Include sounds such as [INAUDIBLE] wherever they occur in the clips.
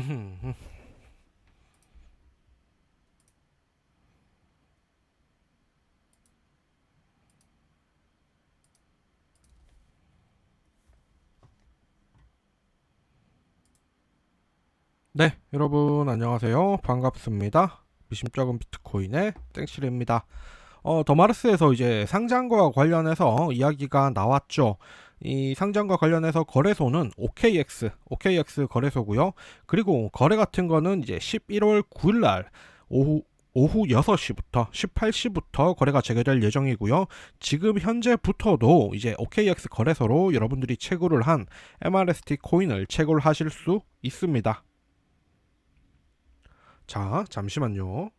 [LAUGHS] 네, 여러분 안녕하세요. 반갑습니다. 미심쩍은 비트코인의 땡실입니다. 어, 더마르스에서 이제 상장과 관련해서 이야기가 나왔죠. 이 상장과 관련해서 거래소는 OKX, OKX 거래소고요. 그리고 거래 같은 거는 이제 11월 9일 날 오후 오후 6시부터 18시부터 거래가 재개될 예정이고요. 지금 현재부터도 이제 OKX 거래소로 여러분들이 채굴을 한 MRST 코인을 채굴하실 수 있습니다. 자, 잠시만요.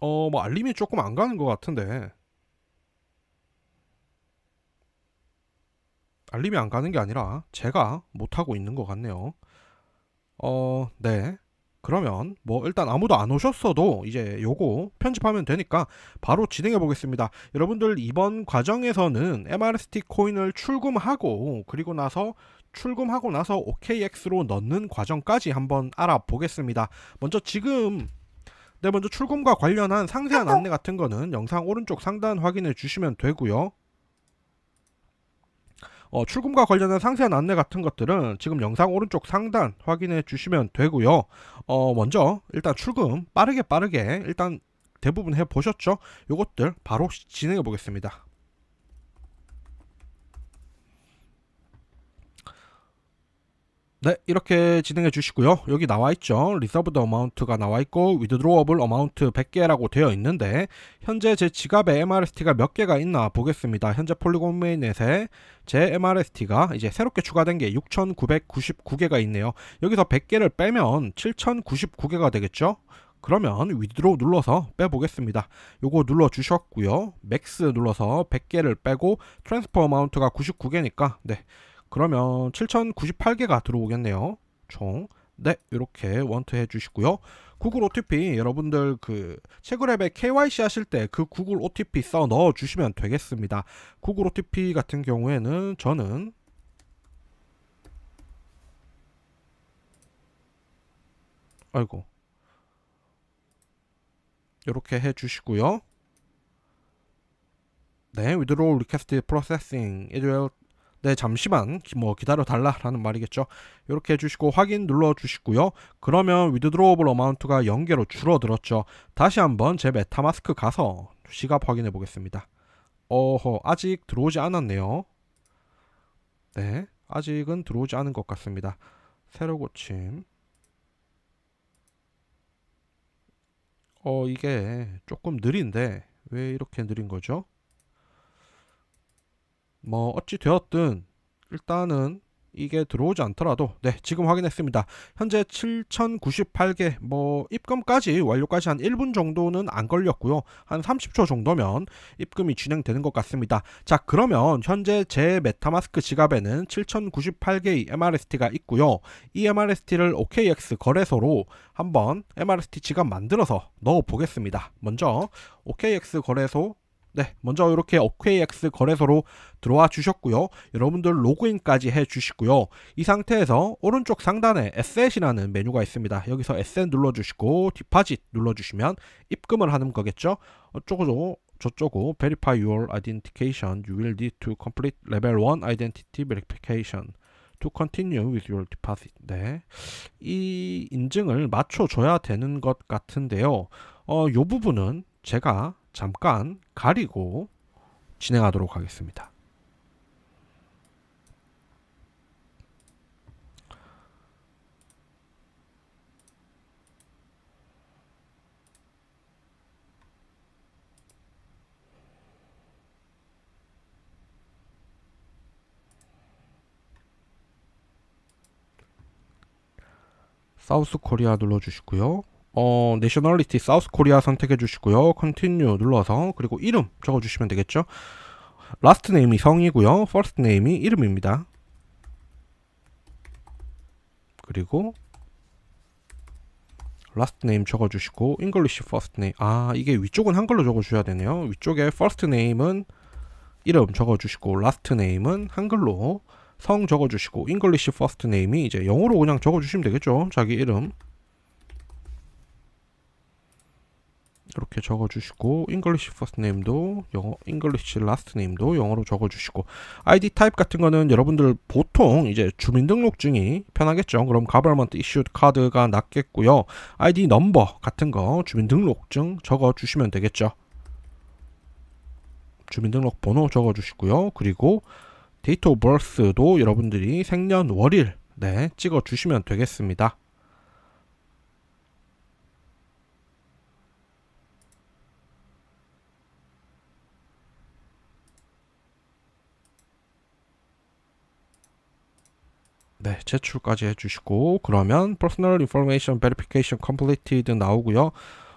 어, 뭐 알림이 조금 안 가는 것 같은데. 알림이 안 가는 게 아니라 제가 못하고 있는 것 같네요. 어, 네. 그러면 뭐 일단 아무도 안 오셨어도 이제 요거 편집하면 되니까 바로 진행해 보겠습니다. 여러분들 이번 과정에서는 MRST 코인을 출금하고 그리고 나서 출금하고 나서 OKX로 넣는 과정까지 한번 알아보겠습니다. 먼저 지금 네, 먼저 출금과 관련한 상세한 안내 같은 거는 영상 오른쪽 상단 확인해 주시면 되고요. 어, 출금과 관련한 상세한 안내 같은 것들은 지금 영상 오른쪽 상단 확인해 주시면 되고요. 어, 먼저 일단 출금 빠르게 빠르게 일단 대부분 해 보셨죠? 요것들 바로 시- 진행해 보겠습니다. 네, 이렇게 진행해 주시고요. 여기 나와 있죠. 리서브드 어마운트가 나와 있고 위드로어블 어마운트 100개라고 되어 있는데 현재 제 지갑에 MRST가 몇 개가 있나 보겠습니다. 현재 폴리곤 메인넷에 제 MRST가 이제 새롭게 추가된 게 6,999개가 있네요. 여기서 100개를 빼면 7,099개가 되겠죠? 그러면 위드로 눌러서 빼보겠습니다. 요거 눌러 주셨고요. 맥스 눌러서 100개를 빼고 트랜스퍼 어마운트가 99개니까 네. 그러면 7,098개가 들어오겠네요. 총. 네, 이렇게 원트 해 주시고요. 구글 OTP 여러분들 그 채굴앱에 KYC 하실 때 그 구글 OTP 써 넣어 주시면 되겠습니다. 구글 OTP 같은 경우에는 저는 아이고 이렇게 해 주시고요. 네, withdraw request it will 네, 잠시만 기- 뭐 기다려 달라라는 말이겠죠. 이렇게 해주시고 확인 눌러 주시고요. 그러면 withdrawable amount가 0개로 줄어들었죠. 다시 한번 제 메타마스크 가서 지갑 확인해 보겠습니다. 어허, 아직 들어오지 않았네요. 네, 아직은 들어오지 않은 것 같습니다. 새로 고침. 어, 이게 조금 느린데 왜 이렇게 느린 거죠? 뭐 어찌 되었든 일단은 이게 들어오지 않더라도 네 지금 확인했습니다. 현재 7098개 뭐 입금까지 완료까지 한 1분 정도는 안 걸렸고요. 한 30초 정도면 입금이 진행되는 것 같습니다. 자 그러면 현재 제 메타마스크 지갑에는 7098개의 MRST가 있고요. 이 MRST를 OKX 거래소로 한번 MRST 지갑 만들어서 넣어 보겠습니다. 먼저 OKX 거래소 네, 먼저 이렇게 OKX 거래소로 들어와 주셨고요. 여러분들 로그인까지 해 주시고요. 이 상태에서 오른쪽 상단에 Asset이라는 메뉴가 있습니다. 여기서 Asset 눌러 주시고 디파짓 눌러 주시면 입금을 하는 거겠죠. 어쩌고 저쩌고 verify your authentication. You will need to complete level 1 identity verification. To continue with your deposit. 네. 이 인증을 맞춰 줘야 되는 것 같은데요. 어, 요 부분은 제가 잠깐 가리고 진행하도록 하겠습니다. 사우스 코리아 눌러주시고요. 어, 내셔널리티 사우스 코리아 선택해 주시고요. 컨티뉴 눌러서 그리고 이름 적어 주시면 되겠죠. 라스트 네임이 성이고요. 퍼스트 네임이 이름입니다. 그리고 last name 적어 주시고 English first name 아 이게 위쪽은 한글로 적어 주셔야 되네요 위쪽에 first name은 이름 적어 주시고 last name은 한글로 성 적어 주시고 English first name이 이제 영어로 그냥 적어 주시면 되겠죠 자기 이름 이렇게 적어주시고 English first name도 영어 English last name도 영어로 적어주시고 ID 타입 같은 거는 여러분들 보통 이제 주민등록증이 편하겠죠. 그럼 government issued 카드가 낫겠고요. ID 넘버 같은 거 주민등록증 적어주시면 되겠죠. 주민등록 번호 적어주시고요. 그리고 데이트 오브 버스도 여러분들이 생년 월일 네 찍어주시면 되겠습니다. 네, 제출까지 해주시고 그러면 Personal Information Verification Completed 나오고요.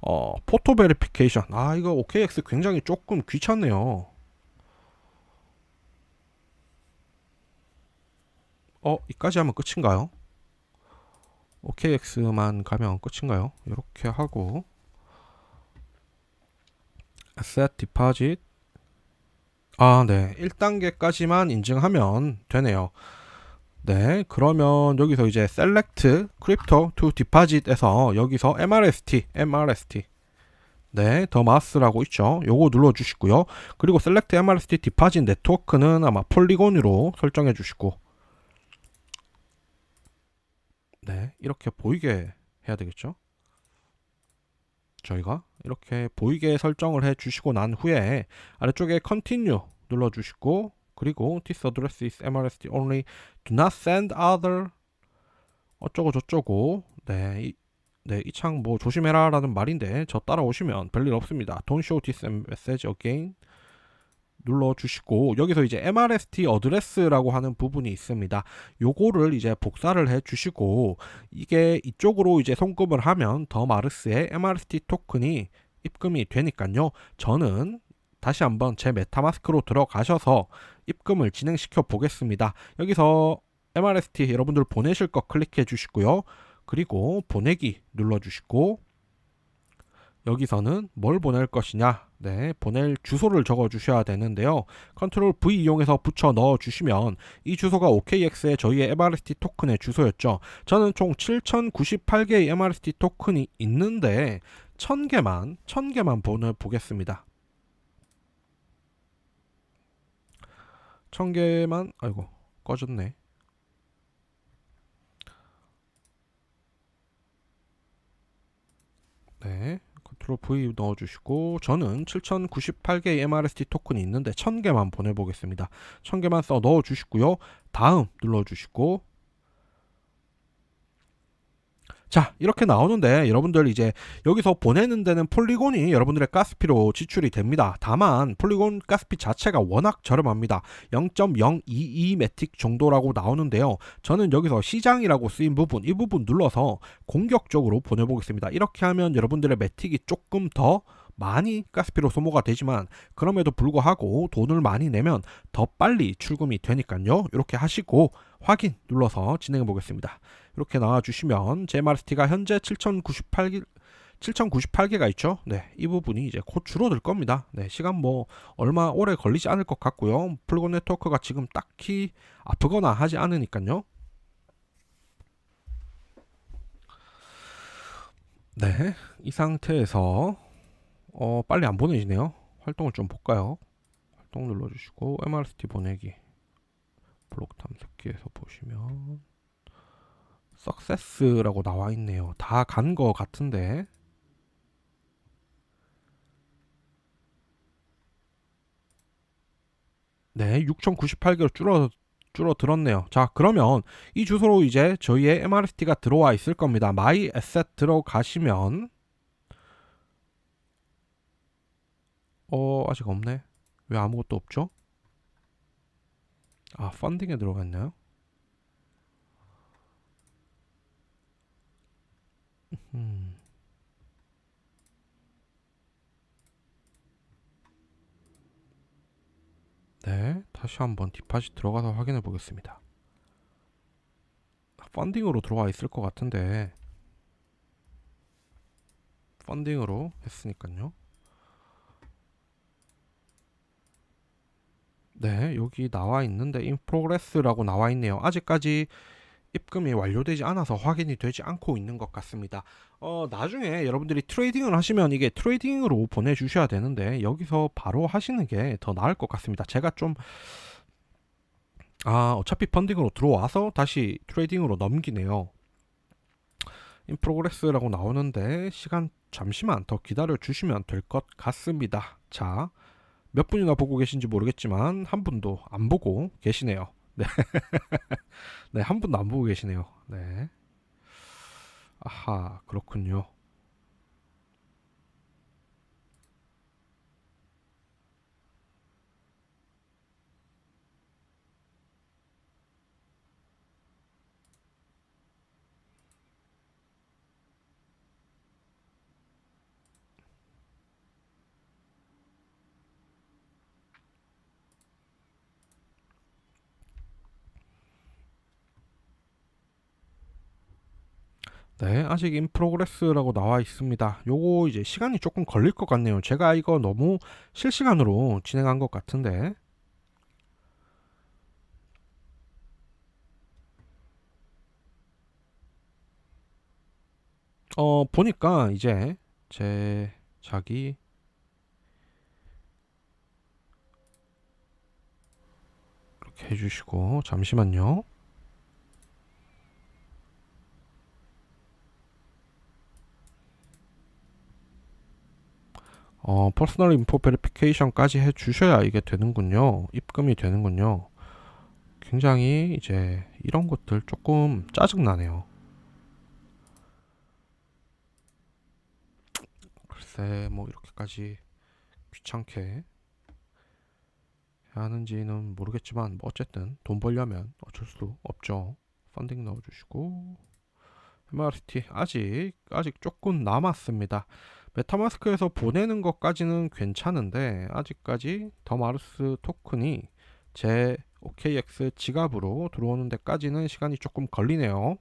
어, 포토 베리피케이션. 아, 이거 OKX 굉장히 조금 귀찮네요. 어, 이까지 하면 끝인가요? OKX만 가면 끝인가요? 이렇게 하고 Asset Deposit 아, 네. 1단계까지만 인증하면 되네요. 네, 그러면 여기서 이제 select crypto to deposit에서 여기서 MRST, MRST. 네, 더 마스라고 있죠. 요거 눌러 주시고요. 그리고 select MRST deposit 네트워크는 아마 폴리곤으로 설정해 주시고 네, 이렇게 보이게 해야 되겠죠. 저희가 이렇게 보이게 설정을 해 주시고 난 후에 아래쪽에 continue 눌러 주시고 그리고 this address is MRST only. Do not send other 어쩌고 저쩌고 네, 이, 네, 이 창 뭐 조심해라 라는 말인데 저 따라오시면 별일 없습니다. Don't show this message again. 눌러 주시고 여기서 이제 MRST 어드레스라고 하는 부분이 있습니다. 요거를 이제 복사를 해 주시고 이게 이쪽으로 이제 송금을 하면 더 마르스의 MRST 토큰이 입금이 되니까요. 저는 다시 한번 제 메타마스크로 들어가셔서 입금을 진행시켜 보겠습니다. 여기서 MRST 여러분들 보내실 거 클릭해 주시고요. 그리고 보내기 눌러 주시고 여기서는 뭘 보낼 것이냐 네 보낼 주소를 적어 주셔야 되는데요 컨트롤 V 이용해서 붙여 넣어 주시면 이 주소가 OKX의 저희의 MRST 토큰의 주소였죠 저는 총 7098개의 MRST 토큰이 있는데 1000개만 1000개만 보내 보겠습니다 1000개만 아이고 꺼졌네. 네 컨트롤 V 넣어주시고 저는 7098개의 MRST 토큰이 있는데 1000개만 보내보겠습니다. 1000개만 써 넣어주시고요. 다음 눌러주시고 자 이렇게 나오는데 여러분들 이제 여기서 보내는 데는 폴리곤이 여러분들의 가스피로 지출이 됩니다. 다만 폴리곤 가스피 자체가 워낙 저렴합니다. 0.022 매틱 정도라고 나오는데요. 저는 여기서 시장이라고 쓰인 부분 이 부분 눌러서 공격적으로 보내보겠습니다. 이렇게 하면 여러분들의 매틱이 조금 더 많이 가스피로 소모가 되지만 그럼에도 불구하고 돈을 많이 내면 더 빨리 출금이 되니까요. 이렇게 하시고 확인 눌러서 진행해 보겠습니다 이렇게 나와주시면 제마르스티가 현재 7098개 7098개가 있죠. 네, 이 부분이 이제 곧 줄어들 겁니다. 네, 시간 뭐 얼마 오래 걸리지 않을 것 같고요. 플건 네트워크가 지금 딱히 아프거나 하지 않으니까요. 네, 이 상태에서 어, 빨리 안 보내지네요. 활동을 좀 볼까요? 활동 눌러주시고 MRST 보내기 블록 탐색기에서 보시면 석세스라고 나와 있네요. 다 간 거 같은데. 네, 6098개로 줄어 줄어들었네요. 자, 그러면 이 주소로 이제 저희의 MRST가 들어와 있을 겁니다. My Asset 들어가시면 어, 아직 없네. 왜 아무것도 없죠? 아, 펀딩에 들어가 있나요? 음. 네, 다시 한번 디파짓 들어가서 확인해 보겠습니다. 펀딩으로 들어와 있을 것 같은데 펀딩으로 했으니까요. 네, 여기 나와 있는데 progress라고 나와 있네요. 아직까지 입금이 완료되지 않아서 확인이 되지 않고 있는 것 같습니다. 어, 나중에 여러분들이 트레이딩을 하시면 이게 트레이딩으로 보내주셔야 되는데 여기서 바로 하시는 게 더 나을 것 같습니다. 제가 좀 아, 어차피 펀딩으로 들어와서 다시 트레이딩으로 넘기네요. 인 프로그레스라고 나오는데 시간 잠시만 더 기다려 주시면 될 것 같습니다. 자, 몇 분이나 보고 계신지 모르겠지만 한 분도 안 보고 계시네요. 네. [LAUGHS] 네, 한 분도 안 보고 계시네요. 네. 아하, 그렇군요. 네, 아직 인 프로그레스라고 나와 있습니다. 요거 이제 시간이 조금 걸릴 것 같네요. 제가 이거 너무 실시간으로 진행한 것 같은데. 어, 보니까 이제 제 자기 이렇게 해주시고 잠시만요. 어, 퍼스널 인포 베리피케이션까지 해 주셔야 이게 되는군요. 입금이 되는군요. 굉장히 이제 이런 것들 조금 짜증 나네요. 글쎄 뭐 이렇게까지 귀찮게 하는지는 모르겠지만 뭐 어쨌든 돈 벌려면 어쩔 수 없죠. 펀딩 넣어주시고 MRT 아직 아직 조금 남았습니다. 메타마스크에서 보내는 것까지는 괜찮은데 아직까지 더 마르스 토큰이 제 OKX 지갑으로 들어오는 데까지는 시간이 조금 걸리네요.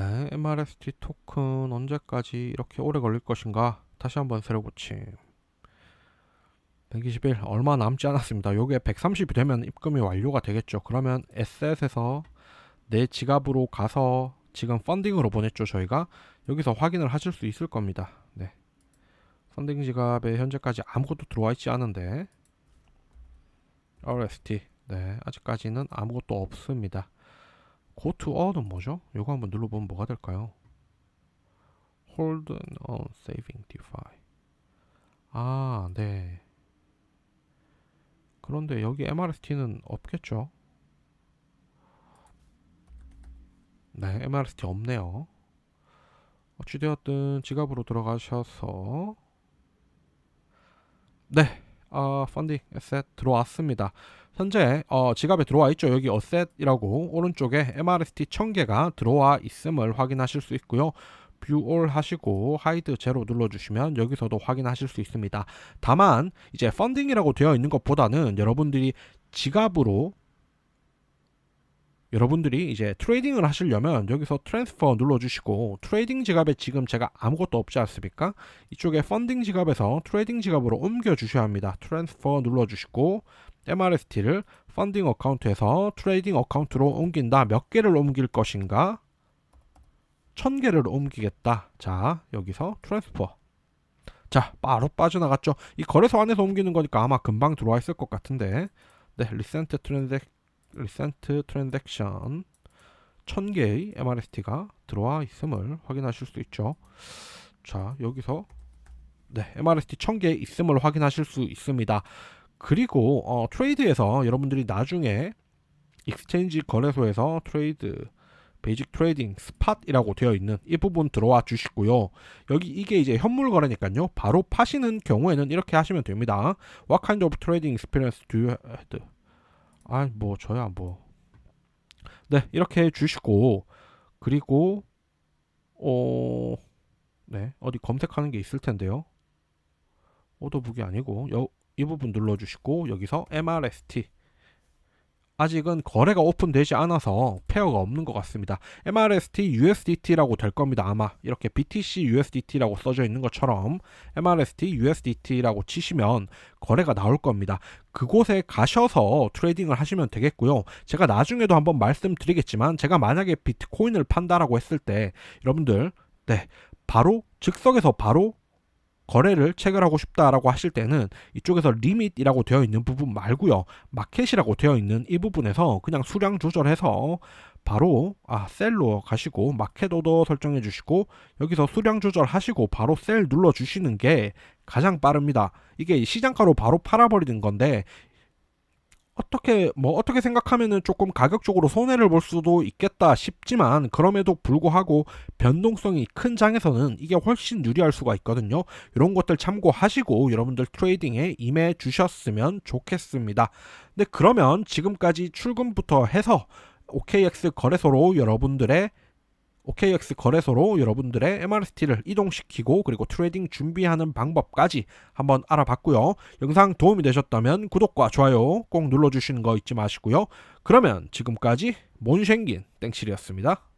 네, MRST 토큰 언제까지 이렇게 오래 걸릴 것인가? 다시 한번 세려고침. 120일 얼마 남지 않았습니다. 요게 130이 되면 입금이 완료가 되겠죠. 그러면 에셋에서 내 지갑으로 가서 지금 펀딩으로 보냈죠. 저희가 여기서 확인을 하실 수 있을 겁니다. 네. 펀딩 지갑에 현재까지 아무것도 들어와 있지 않은데 RST 네 아직까지는 아무것도 없습니다. Go to all은 뭐죠? 이거 한번 눌러보면 뭐가 될까요? hold on saving defi 아, 네. 그런데 여기 MRST는 없겠죠? 네, MRST 없네요. 어찌되었든 지갑으로 들어가셔서 네, 어, 펀딩 에셋 들어왔습니다. 현재 어, 지갑에 들어와 있죠. 여기 어셋이라고 오른쪽에 MRST 1000개가 들어와 있음을 확인하실 수 있고요. 뷰올 하시고 하이드 제로 눌러주시면 여기서도 확인하실 수 있습니다. 다만 이제 펀딩이라고 되어 있는 것보다는 여러분들이 지갑으로 여러분들이 이제 트레이딩을 하시려면 여기서 트랜스퍼 눌러주시고 트레이딩 지갑에 지금 제가 아무것도 없지 않습니까? 이쪽에 펀딩 지갑에서 트레이딩 지갑으로 옮겨 주셔야 합니다. 트랜스퍼 눌러주시고 MRST를 펀딩 어카운트에서 트레이딩 어카운트로 옮긴다. 몇 개를 옮길 것인가? 천 개를 옮기겠다. 자, 여기서 트랜스퍼. 자, 바로 빠져나갔죠. 이 거래소 안에서 옮기는 거니까 아마 금방 들어와 있을 것 같은데. 네, 리센트 트랜잭 리센트 트랜잭션 1000개의 MRST가 들어와 있음을 확인하실 수 있죠. 자, 여기서 네, MRST 1000개 있음을 확인하실 수 있습니다. 그리고 어, 트레이드에서 여러분들이 나중에 익스체인지 거래소에서 트레이드 베이직 트레이딩 스팟이라고 되어 있는 이 부분 들어와 주시고요. 여기 이게 이제 현물 거래니까요. 바로 파시는 경우에는 이렇게 하시면 됩니다. What kind of trading experience do you have? 아, 뭐 저야 뭐. 네, 이렇게 해 주시고 그리고 어 네, 어디 검색하는 게 있을 텐데요. 오더북이 아니고 여, 이 부분 눌러 주시고 여기서 MRST 아직은 거래가 오픈되지 않아서 페어가 없는 것 같습니다. MRST USDT라고 될 겁니다. 아마 이렇게 BTC USDT라고 써져 있는 것처럼 MRST USDT라고 치시면 거래가 나올 겁니다. 그곳에 가셔서 트레이딩을 하시면 되겠고요. 제가 나중에도 한번 말씀드리겠지만 제가 만약에 비트코인을 판다라고 했을 때 여러분들 네 바로 즉석에서 바로 거래를 체결하고 싶다라고 하실 때는 이쪽에서 리밋이라고 되어 있는 부분 말고요. 마켓이라고 되어 있는 이 부분에서 그냥 수량 조절해서 바로 아 셀로 가시고 마켓 오더 설정해 주시고 여기서 수량 조절하시고 바로 셀 눌러 주시는 게 가장 빠릅니다. 이게 시장가로 바로 팔아버리는 건데 어떻게 뭐 어떻게 생각하면은 조금 가격적으로 손해를 볼 수도 있겠다 싶지만 그럼에도 불구하고 변동성이 큰 장에서는 이게 훨씬 유리할 수가 있거든요. 이런 것들 참고하시고 여러분들 트레이딩에 임해 주셨으면 좋겠습니다. 네, 그러면 지금까지 출금부터 해서 OKX 거래소로 여러분들의 OKX 거래소로 여러분들의 MRST를 이동시키고 그리고 트레이딩 준비하는 방법까지 한번 알아봤고요. 영상 도움이 되셨다면 구독과 좋아요 꼭 눌러주시는 거 잊지 마시고요. 그러면 지금까지 몬생긴 땡칠이었습니다.